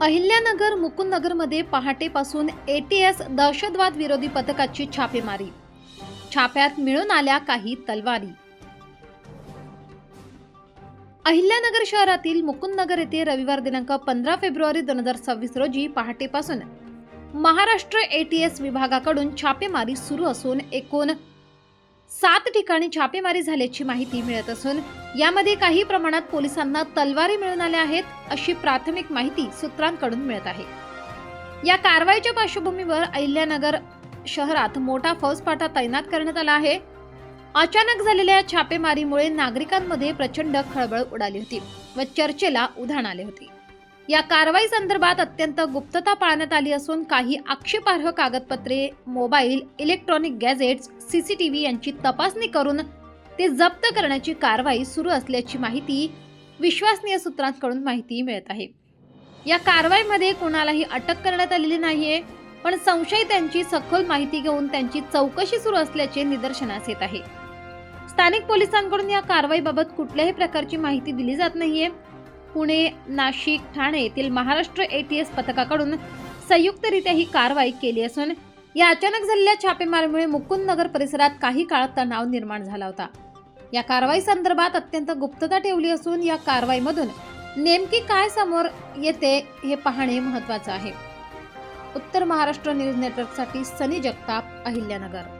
अहिल्यानगर मुकुंदनगरमध्ये पहाटेपासून एटीएस दहशतवाद विरोधी पथकाची छापेमारी. छाप्यात मिळून आल्या काही तलवारी. अहिल्यानगर शहरातील मुकुंदनगर येथे रविवार दिनांक पंधरा फेब्रुवारी दोन हजार सव्वीस रोजी पहाटेपासून महाराष्ट्र एटीएस विभागाकडून छापेमारी सुरू असून एकूण सात ठिकाणी छापेमारी झाल्याची माहिती मिळत असून यामध्ये काही प्रमाणात पोलिसांना तलवारी मिळून आल्या आहेत अशी प्राथमिक माहिती सूत्रांकडून मिळत आहे. या कारवाईच्या पार्श्वभूमीवर अहिल्यानगर शहरात मोठा फौजपाठा तैनात करण्यात आला आहे. अचानक झालेल्या छापेमारीमुळे नागरिकांमध्ये प्रचंड खळबळ उडाली होती व चर्चेला उधाण आले होते. या कारवाई संदर्भात अत्यंत गुप्तता पाळण्यात आली असून काही आक्षेपार्ह कागदपत्रे मोबाईल इलेक्ट्रॉनिक गॅझेट्स सीसीटीव्ही यांची तपासणी करून ते जप्त करण्याची कारवाई सुरू असल्याची माहिती विश्वसनीय सूत्रांकडून माहिती मिळत आहे. या कारवाईमध्ये कोणालाही अटक करण्यात आलेली नाहीये पण संशयितांची सखोल माहिती घेऊन त्यांची चौकशी सुरू असल्याचे निदर्शनास येत आहे. स्थानिक पोलिसांकडून या कारवाईबाबत कुठल्याही प्रकारची माहिती दिली जात नाहीये पुणे नाशिक ठाणे येथील महाराष्ट्र एटीएस पथकाकडून संयुक्तरित्या ही कारवाई केली असून या अचानक झालेल्या छापेमारीमुळे मुकुंदनगर परिसरात काही काळ तणाव निर्माण झाला होता. या कारवाई संदर्भात अत्यंत गुप्तता ठेवली असून या कारवाईमधून नेमकी काय समोर येते हे पाहणे महत्त्वाचं आहे. उत्तर महाराष्ट्र न्यूज नेटवर्कसाठी सनी जगताप अहिल्यानगर.